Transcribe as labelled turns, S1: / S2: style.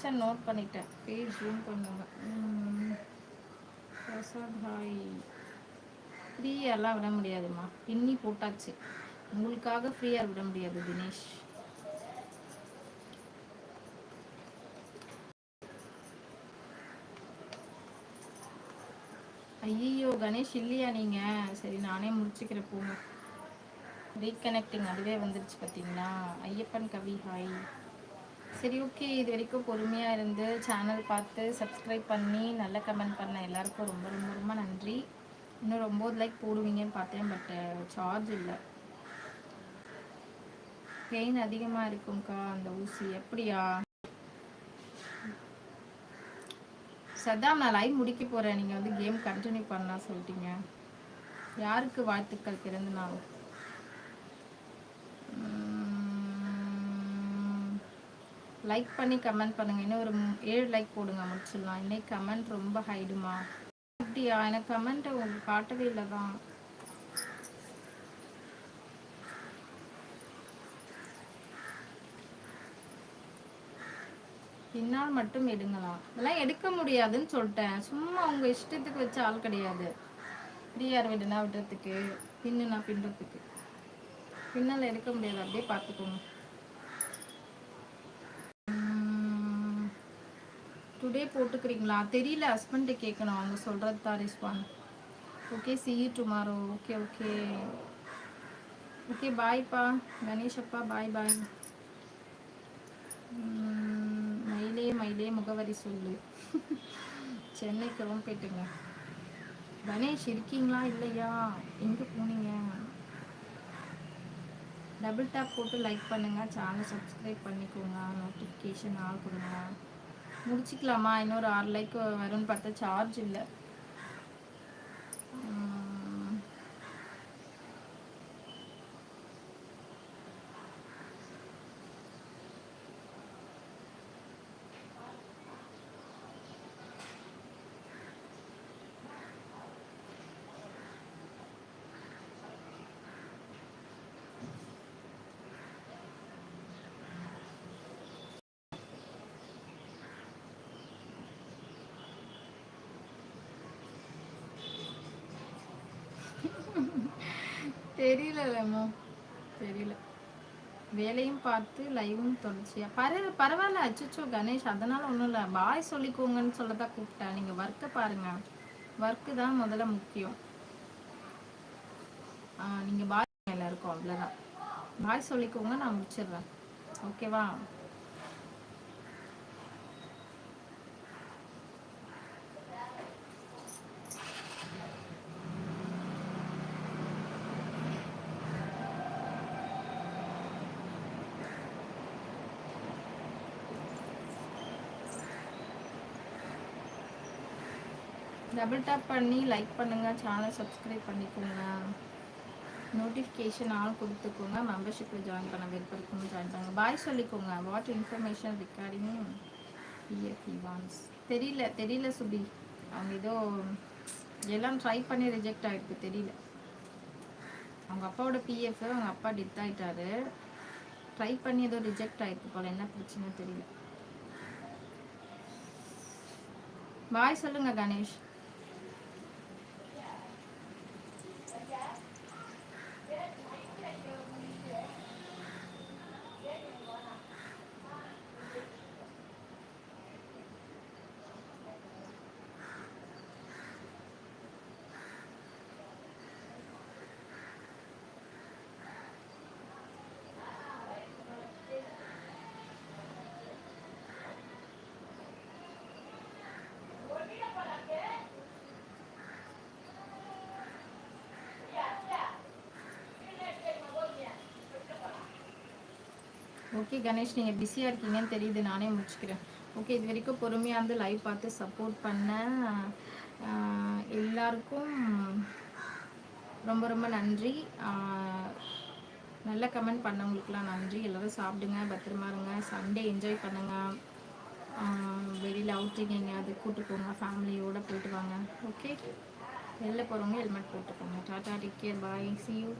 S1: Reason note பண்ணிட்டேன். Page zoom பண்ணுங்க. Prasad hi. ஃப்ரீயெல்லாம் விட முடியாதுமா பின்னி போட்டாச்சு. உங்களுக்காக ஃப்ரீயாக விட முடியாது தினேஷ். ஐயோ கணேஷ் இல்லையா நீங்க? சரி நானே முடிச்சுக்கிறேன் போங்க. ரீகனெக்டிங் அதுவே வந்துருச்சு பார்த்தீங்களா ஐயப்பன் கவி ஹாய். சரி ஓகே. இது வரைக்கும் பொறுமையாக இருந்து சேனல் பார்த்து சப்ஸ்கிரைப் பண்ணி நல்ல கமெண்ட் பண்ண எல்லாருக்கும் ரொம்ப ரொம்ப ரொம்ப நன்றி. இன்னும் ரொம்ப லைக் போடுவீங்கன்னு பார்த்தேன் பட் சார்ஜ் இல்லை. பெயின் அதிகமாக இருக்கும்க்கா அந்த ஊசி. எப்படியா? சதாம் நான் லைவ் முடிக்க போகிறேன் நீங்கள் வந்து கேம் கண்டினியூ பண்ணலாம் சொல்லிட்டீங்க. யாருக்கு வாழ்த்துக்கள் பிறந்த லைக் பண்ணி கமெண்ட் பண்ணுங்க. இன்னும் ஒரு ஏழு லைக் போடுங்க முடிச்சிடலாம். இன்னைக்கு கமெண்ட் ரொம்ப ஹைடுமா அப்படியா? எனக்கு கமெண்ட் உங்களுக்கு காட்டவே இல்லை தான். பின்னால் மட்டும் எடுங்களாம் இதெல்லாம் எடுக்க முடியாதுன்னு சொல்லிட்டேன். சும்மா உங்க இஷ்டத்துக்கு வச்ச ஆள் கிடையாது. ஃப்ரீயார் விடுனா விடுறதுக்கு பின்னுனா பின்னுறதுக்கு. பின்னால் எடுக்க முடியாது. அப்படியே பார்த்துக்கோங்க. டுடே போட்டுக்கிறீங்களா? தெரியல ஹஸ்பண்ட்டை கேட்கணும் அவங்க சொல்கிறது தான் response okay see tomorrow okay okay okay பாய்ப்பா Ganesh அப்பா பாய் பாய் மயிலே மயிலே முகவரி சொல்லு. சென்னைக்கு ரொம்ப போயிட்டுங்க. கணேஷ் இருக்கீங்களா? இல்லையா? எங்கே போனீங்க? டபுள் டேப் போட்டு லைக் பண்ணுங்கள் சேனல் சப்ஸ்கிரைப் பண்ணிக்கோங்க. நோட்டிஃபிகேஷன் ஆள் கொடுங்க. முடிச்சுக்கலாமா? இன்னொரு ஆறு லைக் வரும்னு பார்த்தா சார்ஜ் இல்லை. தெரியலமோ தெரியல. வேலையும் பார்த்து லைவும் தொடர்ச்சியா. பரவ பரவாயில்ல. அச்சோ கணேஷ் அதனால ஒன்றும் இல்லை. பாய் சொல்லிக்கோங்கன்னு சொல்லதான் கூப்பிட்டேன் நீங்கள் ஒர்க்கை பாருங்க. ஒர்க்கு தான் முதல்ல முக்கியம். நீங்கள் நீங்க பாய் எல்லாருக்கும். அவ்வளோதான் பாய் சொல்லிக்கோங்க நான் முடிச்சிடுறேன். ஓகேவா டபுள் டேப் பண்ணி லைக் பண்ணுங்கள் சேனல் சப்ஸ்கிரைப் பண்ணிக்கோங்க. நோட்டிஃபிகேஷன் ஆல் கொடுத்துக்கோங்க. மெம்பர்ஷிப்பில் ஜாயின் பண்ண விருப்பம் ஜாயின் பண்ணுங்க. பாய் சொல்லிக்கோங்க. What information regarding PF Evans தெரியல தெரியல சுபி. அவங்க ஏதோ எல்லாம் ட்ரை பண்ணி ரிஜெக்ட் ஆகிருக்கு தெரியல. அவங்க அப்பாவோட பிஎஃப் அவங்க அப்பா டெத் ஆகிட்டாரு ட்ரை பண்ணி ஏதோ ரிஜெக்ட் ஆகிருக்கு போல். என்ன பிரச்சனை தெரியல. பாய் சொல்லுங்கள் கணேஷ். ஓகே கணேஷ் நீங்கள் பிஸியாக இருக்கீங்கன்னு தெரியுது. நானே முடிச்சுக்கிறேன். ஓகே இது வரைக்கும் பொறுமையாக வந்து லைவ் பார்த்து சப்போர்ட் பண்ண எல்லாருக்கும் ரொம்ப ரொம்ப நன்றி. நல்ல கமெண்ட் பண்ணவங்களுக்குலாம் நன்றி. எல்லோரும் சாப்பிடுங்க பத்திரமா இருங்க. சண்டே என்ஜாய் பண்ணுங்க. வெளியில் அவுட்டிங் எங்கேயாவது கூட்டு போங்க ஃபேமிலியோடு போயிட்டு வாங்க. ஓகே வெளில போகிறவங்க ஹெல்மெட் போட்டுக்கோங்க. Tata take care bye see you